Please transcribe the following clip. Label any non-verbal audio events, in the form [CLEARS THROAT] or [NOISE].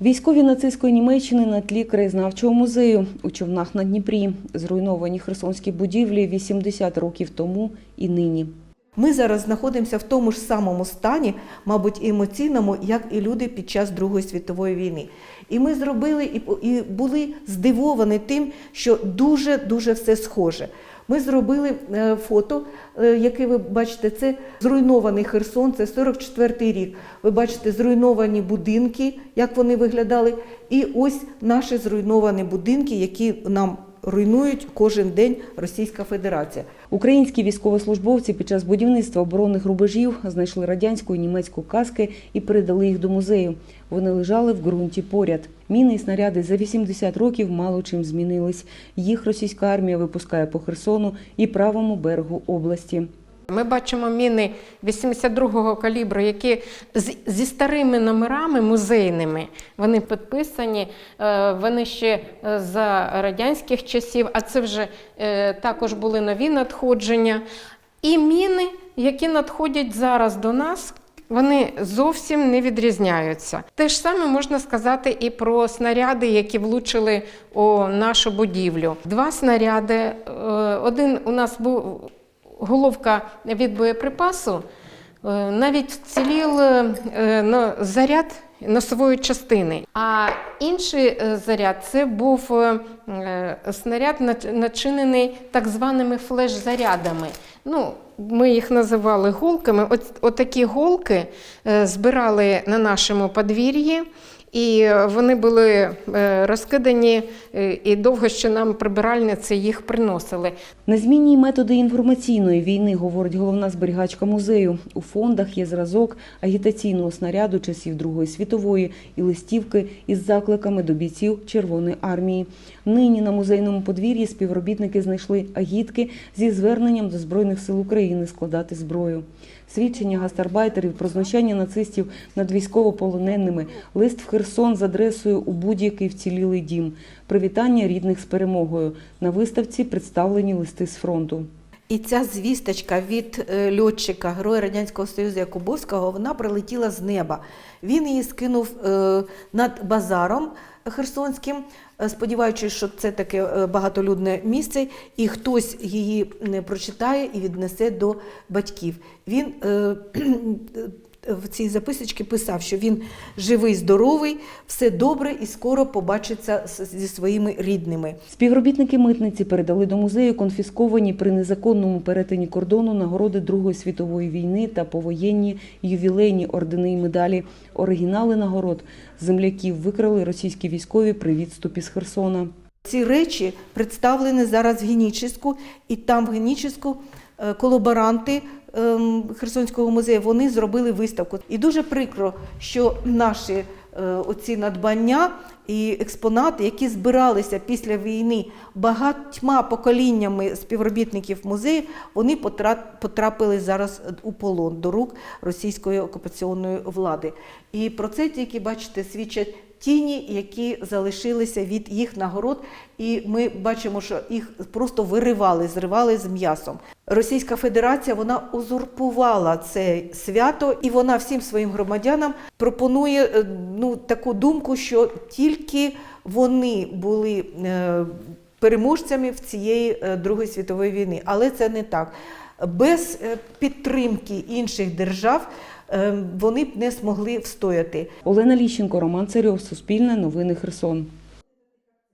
Військові нацистської Німеччини на тлі краєзнавчого музею у човнах на Дніпрі. Зруйновані херсонські будівлі 80 років тому і нині. Ми зараз знаходимося в тому ж самому стані, мабуть, емоційному, як і люди під час Другої світової війни. І ми зробили і, були здивовані тим, що дуже дуже все схоже. Ми зробили е, фото, е, яке ви бачите, це зруйнований Херсон, це 44-й рік. Ви бачите зруйновані будинки, як вони виглядали, і ось наші зруйновані будинки, які нам руйнують кожен день Російська Федерація. Українські військовослужбовці під час будівництва оборонних рубежів знайшли радянську і німецьку каски і передали їх до музею. Вони лежали в ґрунті поряд. Міни і снаряди за 80 років мало чим змінились. Їх російська армія випускає по Херсону і правому берегу області. Ми бачимо міни 82-го калібру, які зі старими номерами музейними. Вони підписані, е, вони ще е, за радянських часів, а це вже е, також були нові надходження. І міни, які надходять зараз до нас. Вони зовсім не відрізняються. Те ж саме можна сказати і про снаряди, які влучили у нашу будівлю. Два снаряди. Один у нас був головка від боєприпасу, е, навіть вцілів е, заряд носової частини. А інший е, заряд це був снаряд, начинений так званими флеш-зарядами. Ну, ми їх називали голками. От, отакі голки збирали на нашому подвір'ї. І вони були е, розкидані, е, і довго ще нам прибиральниці їх приносили. Незмінні методи інформаційної війни, говорить головна зберігачка музею. У фондах є зразок агітаційного снаряду часів Другої світової і листівки із закликами до бійців Червоної армії. Нині на музейному подвір'ї співробітники знайшли агітки зі зверненням до Збройних сил України складати зброю. Свідчення гастарбайтерів про знущання нацистів над військовополоненими, лист в Херсон з адресою у будь-який вцілілий дім, привітання рідних з перемогою. На виставці представлені листи з фронту. І ця звісточка від е, льотчика, героя Радянського Союзу Якубовського, вона прилетіла з неба. Він її скинув е, над базаром Херсонським, е, сподіваючись, що це таке багатолюдне місце, і хтось її прочитає і віднесе до батьків. Він [CLEARS THROAT] в цій записочці писав, що він живий, здоровий, все добре і скоро побачиться зі своїми рідними. Співробітники митниці передали до музею конфісковані при незаконному перетині кордону нагороди Другої світової війни та повоєнні ювілейні ордени і медалі. Оригінали нагород земляків викрали російські військові при відступі з Херсона. Ці речі представлені зараз в Генічеську, і там в Генічеську е, колаборанти Херсонського музею вони зробили виставку. І дуже прикро, що наші е, оці надбання і експонати, які збиралися після війни багатьма поколіннями співробітників музею, вони потрапили зараз у полон до рук російської окупаційної влади. І про це тільки бачите свідчать тіні, які залишилися від їх нагород, і ми бачимо, що їх просто виривали, зривали з м'ясом. Російська Федерація вона узурпувала це свято, і вона всім своїм громадянам пропонує е, ну, таку думку, що тільки вони були е, переможцями в цієї е, Другої світової війни. Але це не так. Без е, підтримки інших держав е, вони б не змогли встояти. Олена Ліщенко, Роман Царьов, Суспільне, Новини Херсон.